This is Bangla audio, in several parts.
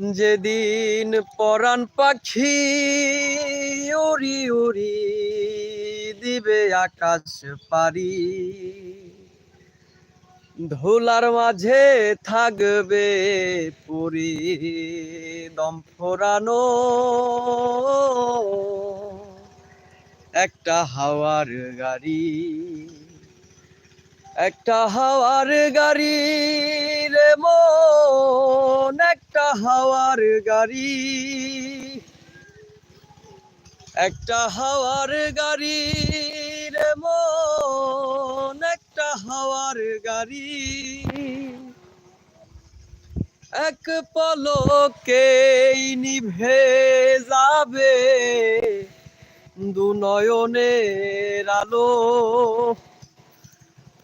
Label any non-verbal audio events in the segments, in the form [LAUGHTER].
যেদিন পরাণ পাখি উড়ি উড়ি দিবে আকাশ পারি। ধুলার মাঝে থাকবে পুরি দম ফোরানো। একটা হাওয়ার গাড়ি একটা হাওয়ার গাড়ি রে মন, একটা হাওয়ার গাড়ি। একটা হাওয়ার গাড়ি রে মন, একটা হাওয়ার গাড়ি। এক পলকেই নিভে যাবে দু নয়নের আলো।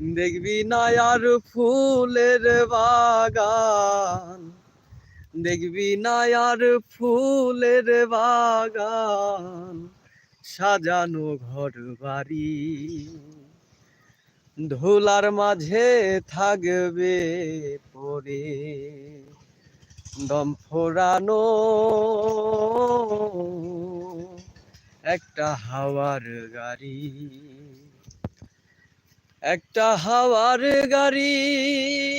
দেখবি না আর ফুলের বাগান। দেখবি না আর ফুলের বাগান। সাজানো ঘর বাড়ি। ধুলার মাঝে থাকবে পরে। দম ফোরানো একটা হাওয়ার গাড়ি। একটা হাওয়ার গাড়ি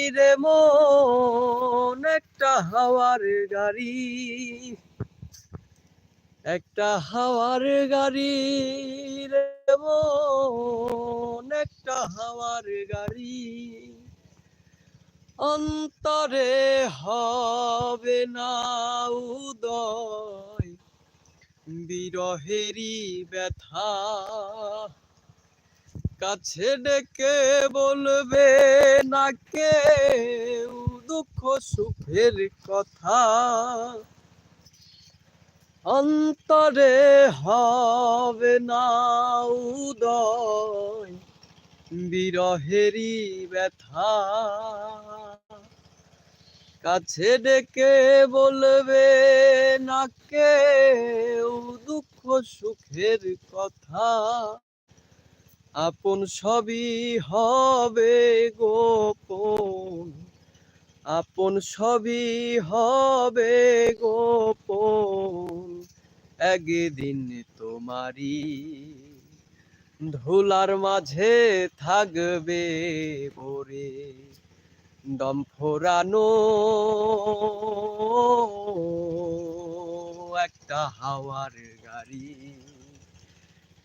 রে মন, একটা হাওয়ার গাড়ি। একটা হাওয়ার গাড়ি রে মন, একটা হাওয়ার গাড়ি। অন্তরে হবে না উদয় বিরহেরি ব্যথা। কাছে ডেকে বলবে না কেউ দুঃখ সুখের কথা। অন্তরে হবে না উদয় বিরহেরি ব্যথা। কাছে ডেকে বলবে না কেউ দুঃখ সুখের কথা। আপন সবই হবে গোপন। আপন সবই হবে গোপন। একদিন তোমারি ধুলার মাঝে থাকবে পরে দম ফোরানো একটা হাওয়ার গাড়ি।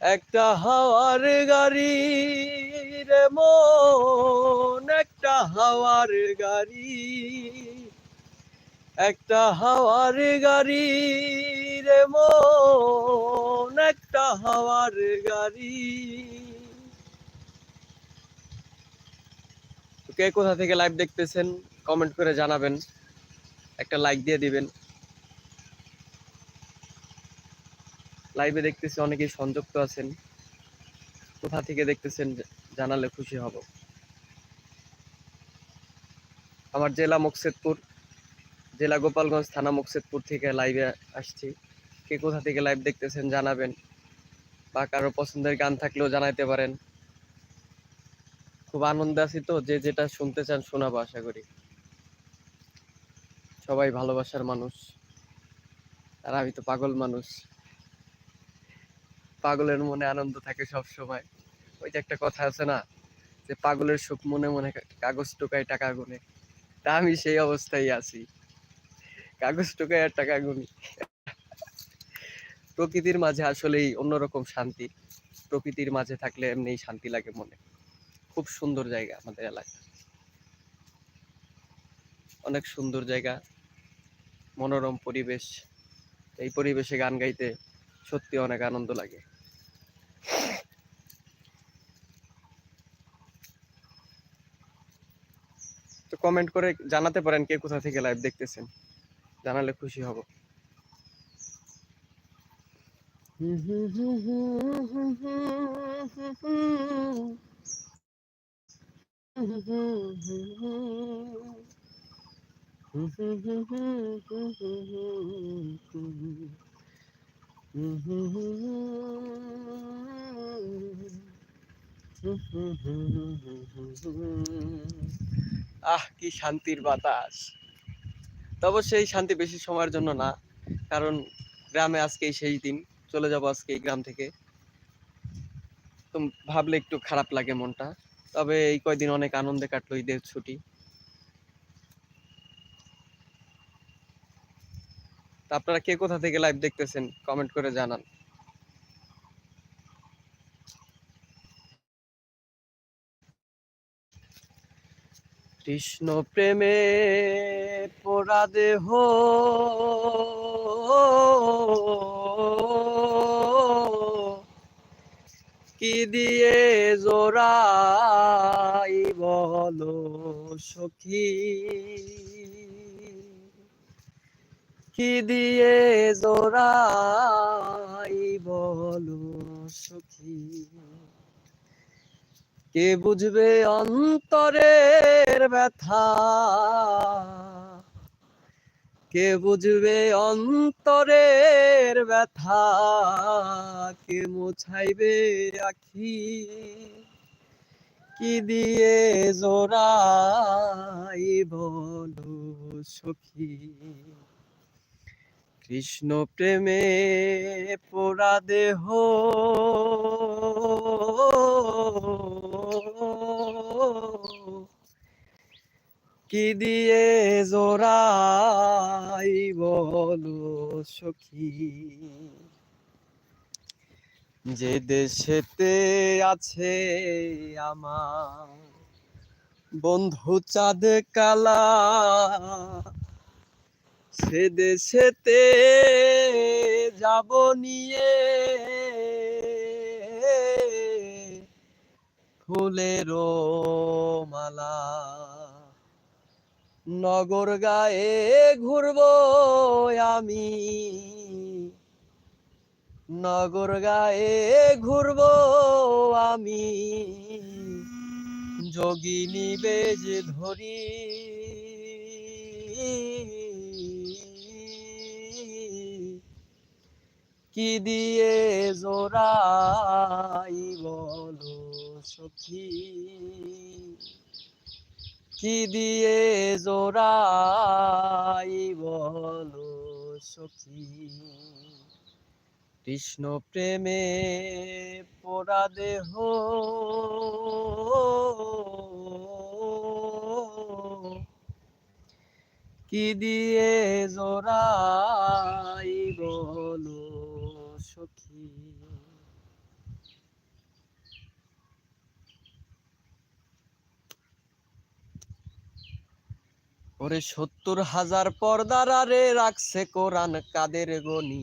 একটা হাওয়ার গাড়ি রে মন, একটা হাওয়ার গাড়ি। একটা হাওয়ার গাড়ি রে মন, একটা হাওয়ার গাড়ি। কে কোথা থেকে লাইভ দেখতেছেন কমেন্ট করে জানাবেন। একটা লাইক দিয়ে দিবেন। লাইভে দেখতেছি অনেকেই সংযুক্ত আছেন। কোথা থেকে দেখতেছেন জানালে খুশি হব। আমার জেলা মুকসেদপুর, জেলা গোপালগঞ্জ থানা মুকসেদপুর থেকে লাইভে আসছি। কে কোথা থেকে লাইভ দেখতেছেন জানাবেন। বা কারও পছন্দের গান থাকলেও জানাইতে পারেন। খুব আনন্দে আছি তো, যে যেটা শুনতে চান শোনাবো আশা করি। সবাই ভালোবাসার মানুষ। আর আমি তো পাগল মানুষ। পাগলের মনে আনন্দ থাকে সব সময় ওই যে একটা কথা আছে না, যে পাগলের সুখ মনে মনে কাগজ টোকায় টাকা গুনে। তা আমি সেই অবস্থায় আছি। কাগজ টোকায় আর টাকা গুনি। প্রকৃতির মাঝে আসলেই অন্যরকম শান্তি। প্রকৃতির মাঝে থাকলে এমনি শান্তি লাগে মনে। খুব সুন্দর জায়গা আমাদের এলাকা। অনেক সুন্দর জায়গা, মনোরম পরিবেশ। এই পরিবেশে গান গাইতে সত্যি অনেক আনন্দ লাগে। কমেন্ট করে জানাতে পারেন কে কোথা থেকে লাইভ দেখতেছেন। জানালে খুশি হব। [LAUGHS] আহ, কি শান্তির বাতাস। তবে সেই শান্তি বেশি সময়ের জন্য না, কারণ গ্রামে আজকেই সেই দিন, চলে যাব আজকে এই গ্রাম থেকে। তো ভাবলে একটু খারাপ লাগে মনটা, তবে এই কয়দিন অনেক আনন্দে কাটলো ঈদের ছুটি। আপনারা কে কোথা থেকে লাইভ দেখতেছেন কমেন্ট করে জানান। কৃষ্ণ প্রেমে পোড়া দেহ। কি দিয়ে জোড়াই বলো সখী? কি দিয়ে জোড়াই বলো সখী? কে বুঝবে অন্তরের ব্যথা? কে বুঝবে অন্তরের ব্যথা? কে মোছাইবে আখি? কি দিয়ে জোড়াই বলো সখী? কৃষ্ণ প্রেমে পোড়া দেহ। কি দিয়ে জোড়াই বলো সখী? যে দেশেতে আছে আমার বন্ধু চাঁদ কালা, সে দেশেতে যাব নিয়ে ফুলের মালা। নগর গায়ে ঘুরবো আমি। নগর গায়ে ঘুরবো আমি। যোগিনী বেজ ধরি। কি দিয়ে জোড়াই বলো? সখী। কি দিয়ে জোড়াই বলো সখী? কৃষ্ণ প্রেমে পোড়া দেহ। কি দিয়ে জোড়াই বলো সখী ওরে সত্তর হাজার পর্দার আরে রাখছে কোরআন কাদের গনি?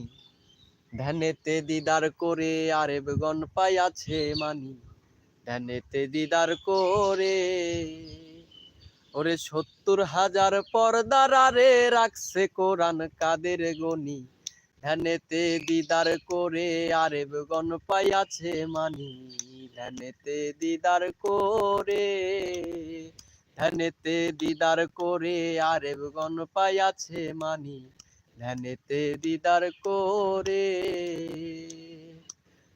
ধ্যানেতে দিদার করে আরে বেগন পাইয়াছে মানি। ধ্যানেতে দিদার করে ওরে সত্তর হাজার পর্দার রাখছে কোরআন কাদের গনি? ধ্যানেতে দিদার করে আরে বেগন পাইয়াছে মানি। ধ্যানেতে দিদার করে ধ্যানেতে দিদার করে আরে গণ পাইয়াছে মানি। ধ্যানেতে দিদার করে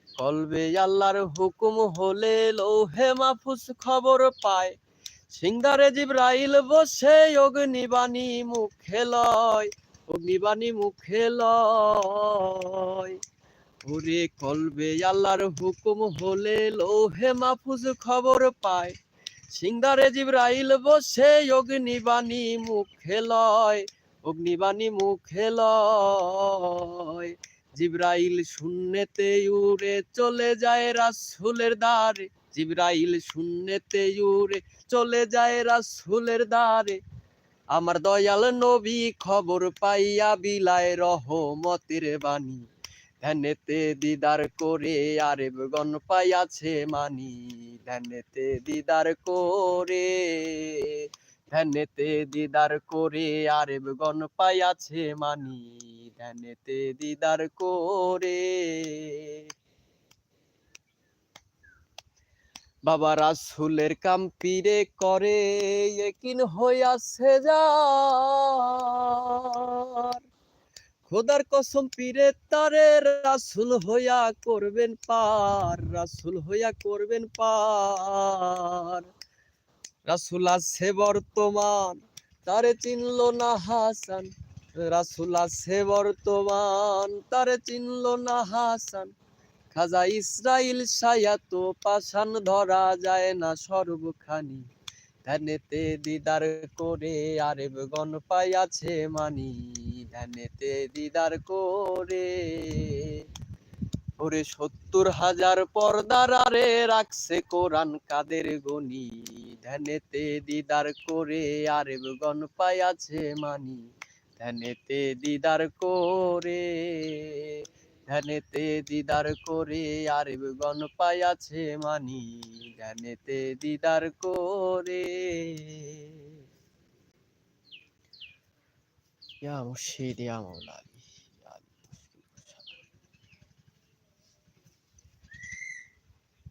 কলবে আল্লাহর হুকুম হলে লৌহে মাহফুজ খবর পায়। সিংহারে জিব্রাইল বসে অগ্নিবাণী মুখে লয়, অগ্নিবাণী মুখে লয়। ওরে কলবে আল্লাহর হুকুম হলে লৌহে মাহফুজ খবর পায়। সিংহারে জিব্রাইল বসে অগ্নিবাণী মুখে লয় অগ্নিবাণী মুখে লয়। জিব্রাইল শূন্যতে উড়ে চলে যায় রাসূলের দ্বারে, জিব্রাইল শূন্যতে উড়ে চলে যায় রাসূলের দ্বারে। আমার দয়াল নবী খবর পাইয়া বিলায় রহমতের বাণী ধ্যানেতে দিদার করে আরে গণ পাইয়াছে মানি। ধ্যানেতে দিদার করে, ধ্যানেতে দিদার করে আরে গণ পাইয়াছে মানি। ধ্যানেতে দিদার করে। বাবা রাসুলের কাম পীরে করে, একিন হইয়াছে যার। খোদার কসম পীরে তারে রাসুল হইয়া করবেন পার, রাসুল হইয়া করবেন পার। রাসুল আছে বর্তমান, তারে চিনল না হাসান। রাসুল আছে বর্তমান, তারে চিনল না হাসান। খাজা ইসরাইল সায়াত পাশান ধরা যায় না সর্বখানি। ধ্যানেতে দিদার করে আরে গণ পাইয়াছে মানি। ধ্যানেতে দিদার করে। ওরে সত্তর হাজার পর্দার আরে রাখছে কোরআন কাদের গনি। ধ্যানেতে দিদার করে আরে গণ পাইয়াছে মানি। ধ্যানেতে দিদার করে, ধ্যানেতে দিদার করে আর গণ পাইয়াছে মানি। ধ্যানেতে দিদার করে। মাওলা আলী, ইয়া আলী,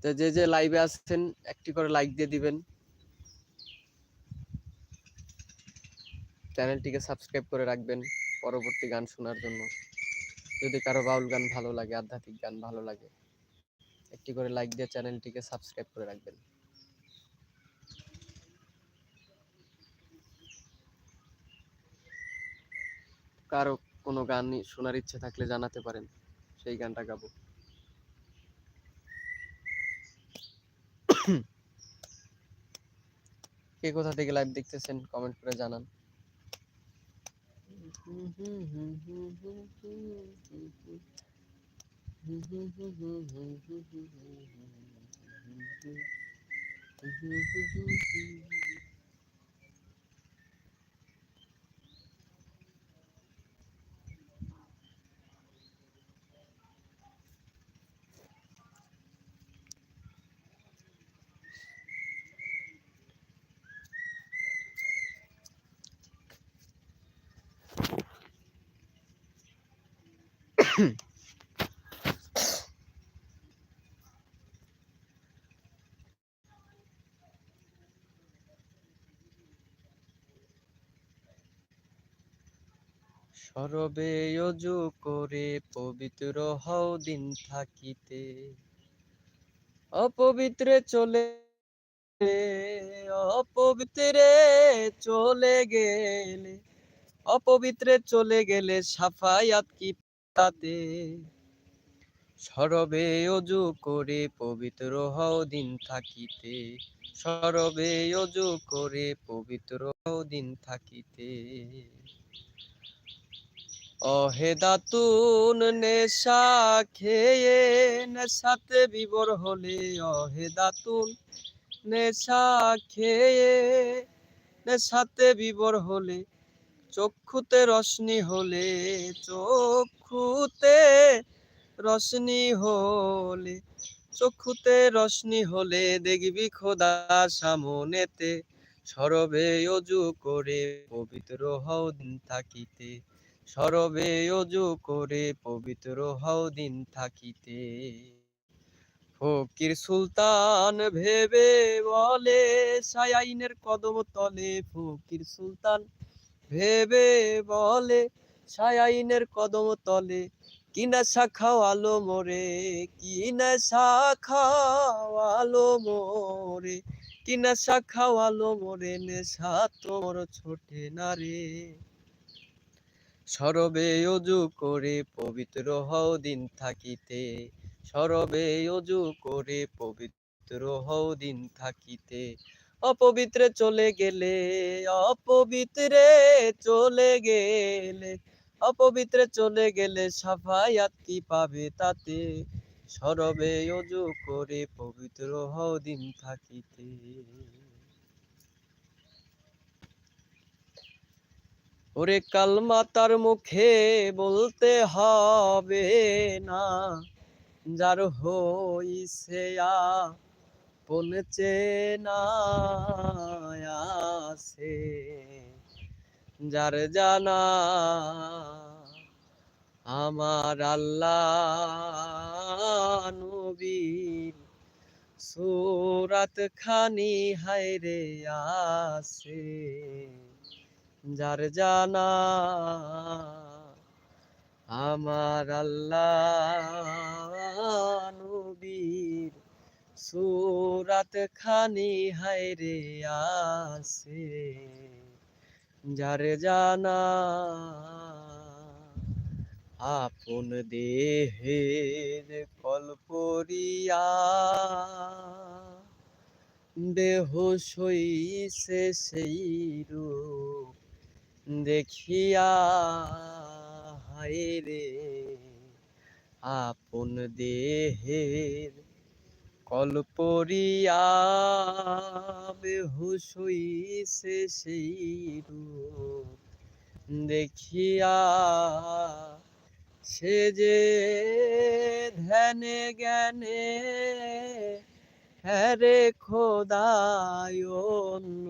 তো যে যে লাইভে আসছেন একটি করে লাইক দিয়ে দিবেন। চ্যানেলটিকে সাবস্ক্রাইব করে রাখবেন পরবর্তী গান শোনার জন্য। যদি কারও বাউল গান ভালো লাগে আধ্যাত্মিক গান ভালো লাগে একটি করে লাইক দিয়ে চ্যানেলটিকে সাবস্ক্রাইব করে রাখবেন। কারও কোনো গান শোনার ইচ্ছে থাকলে জানাতে পারেন। সেই গানটা গাবো। কে কোথা থেকে লাইভ দেখতেছেন কমেন্ট করে জানান। [LAUGHS] সরবে অজু করে পবিত্র হও দিন থাকিতে। অপবিত্রে চলে অপবিত্রে চলে গেলে, অপবিত্রে চলে গেলে সাফায়াত কি তাতে? সরবে অজু করে পবিত্র হও দিন থাকিতে, সরবে অজু করে পবিত্র হও দিন থাকিতে। অহেদাতুন নেশা খেয়ে নেশাতে বিবর হলে অহেদাতুন নেশা খেয়ে নেশাতে বিবর হলে চক্ষুতে রশ্মি হলে, চক্ষুতে রশ্মি হলে, চক্ষুতে রশ্মি হলে দেখবি খোদা সামনেতে। সরবে অজু করে পবিত্র হও দিন থাকিতে। সরবে অজু করে পবিত্র হও দিন থাকিতে। ফকির সুলতান ভেবে বলে সায়াইনের কদম তলে ফকির সুলতান ভেবে বলে সায়াইনের কদম তলে কিনা শাখাও আলো মোরে? কিনা শাখাও আলো মোরে? কিনা শাখাও আলো মোরে? নেশা তোর ছোটে না রে। সরবে অজু করে পবিত্র হও দিন থাকিতে। সরবে অজু করে পবিত্র হও দিন থাকিতে। অপবিত্রে চলে গেলে, অপবিত্রে চলে গেলে, অপবিত্রে চলে গেলে সাফায়াত কি পাবে তাতে। সরবে অজু করে পবিত্র হও দিন থাকিতে। ওরে কালমা তার মুখে বলতে হবে না। যার হইছে পৌঁছে না আছে, যার জানা আমার আল্লাহ নবীর সুরাত খানি হায়রে আছে। যার জানা, আমার আল্লাহ নবীর সুরাত খানি হায়রে আছে যার জানা, আপন দেহের কল্পরিয়া দেহ সইছে সেই রূপ দেখিয়া হায় রে, আপন দেহের কল্পরিয়া বেহুশ হইছে সেই দেখিয়া সে যে ধ্যানে জ্ঞানে হ্যারে খোদায় অন্য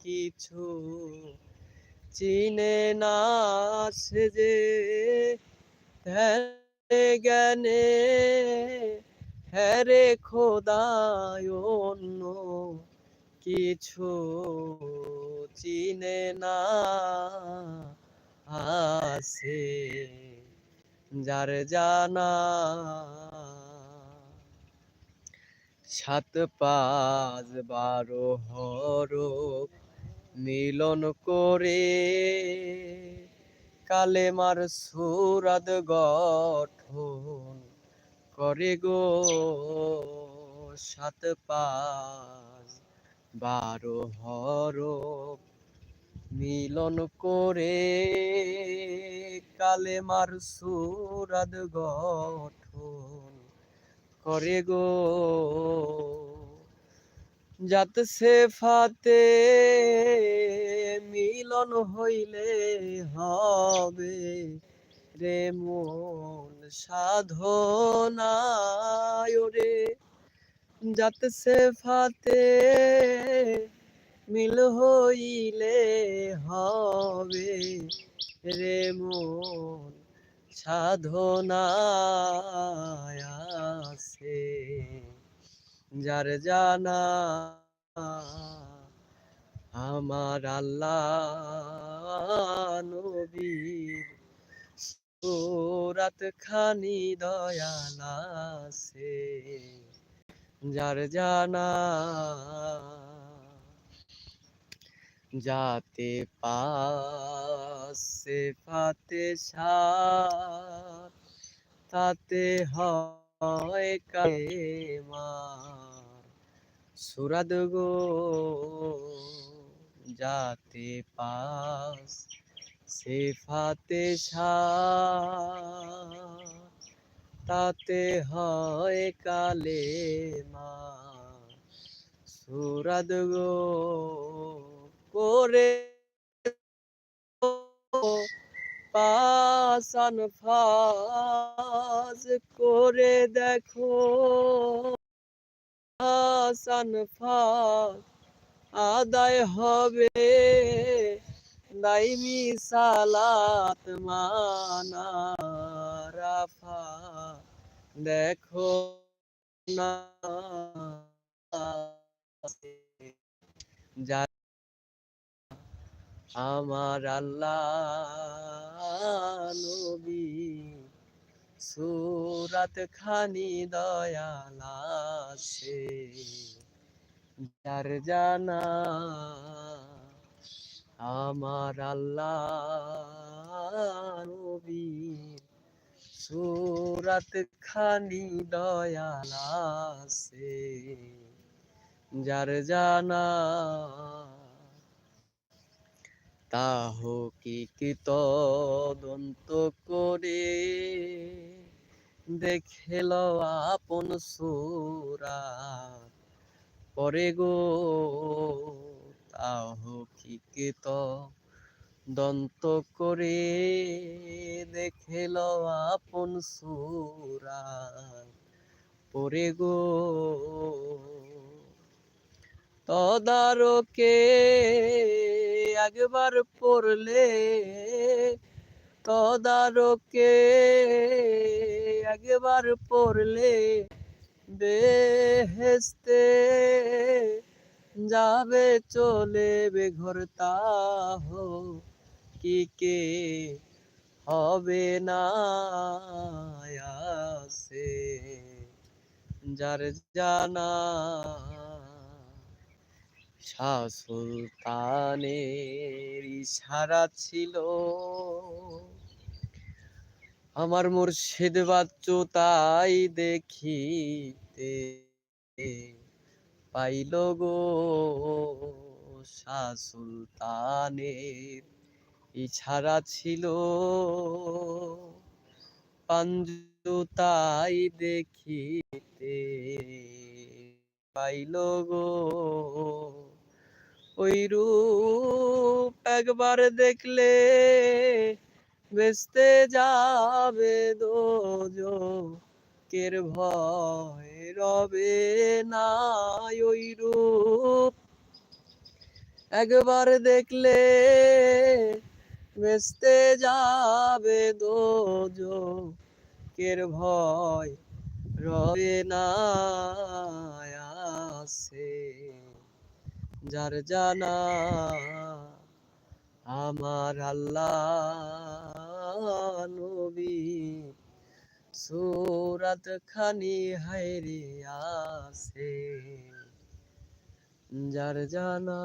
কিছু। চিনে না সে যে জ্ঞানে হ্যারে খোদায় অন্য কিছু চিনে না আছে যার জানা। সাত পাঁচ বারো হরফ মিলন করে কালেমার সুরাদ গঠন করে গো সাত পাঁচ বারো হরফ। মিলন করে কালেমার সুরাদ গঠন করে গো যাত সে ফাতে মিলন হইলে হবে রে মন সাধনায় রে। যাত সে ফাতে মিল হইলে হবে রে মন সাধনায় আছে। যার জানা আমার আল্লাহ নবীর সুরাত খানি দয়াল আছে। যার জানা যাতে পাশে ফাতে সাত তাতে হয় সুরাদ গো যাতে পাস সে ফাতে তাতে হয় কালেমা সুরাদ গো করে পাসান ফাজ করে দেখো। পাসান ফাজ আদায় হবে দাইমি সালাত মানা রাফা দেখো না আমার আল্লাহ নবী, সুরাত খানি দয়াল আছে। যার জানা আমার আল্লাহ সুরাত খানি দয়াল আছে। যার জানা তাহ কি তদন্ত করে? দেখেল আপন সুরা। পরে গো, তাহ কি দন্ত করে? দেখেল আপন সুরা। পরে গো, তদারকে একবার পড়লে তদারকে একবার পড়লে বেহেস্তে যাবে চলে বেঘর তাহ। কি কে হবে না আসে? যার জানা শাহ সুলতানের ইশারা ছিল, আমার মুর্শিদ বাচ্চু তাই দেখিতে পাইল গো শাহ সুলতানের ইছাড়া ছিল, পাঞ্জু তাই দেখিতে পাইল গো ওই রূপ একবার দেখলে বেসতে যাবে দোজো কের ভয় রবে না ওই রূপ। একবার দেখলে বেসতে যাবে দোজো কের ভয় রবে না আসে। যার জানা আমার আল্লাহ নবী। সুরাত খানি হাইরে আছে। যার জানা